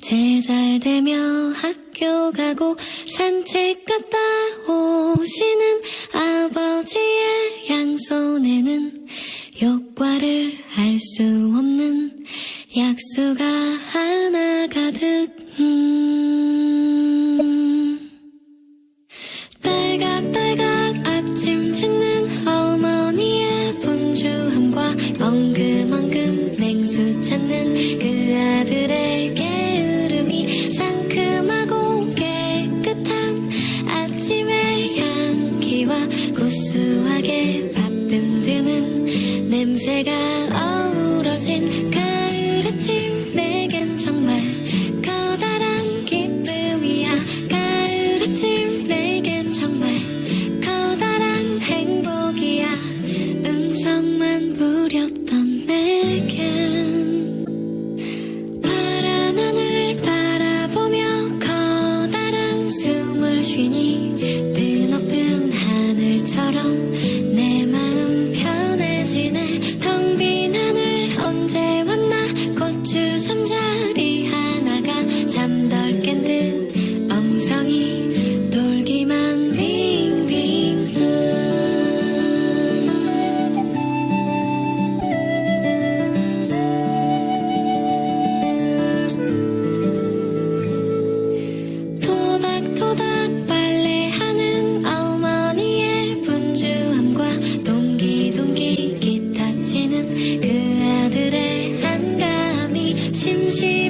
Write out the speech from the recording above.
제잘 되며 학교 가고 산책 갔다 오시는 아버지의 양손에는 효과를 알 수 없는 약수가 하나 가득 음. 딸각딸각 아침 짓는 어머니의 분주함과 엉금엉금 냉수 찾는 그 아들의 게 아침의 향기와 구수하게 밥듬드는 냄새가 어우러진 가을 아침 그 아들의 한가함이 심심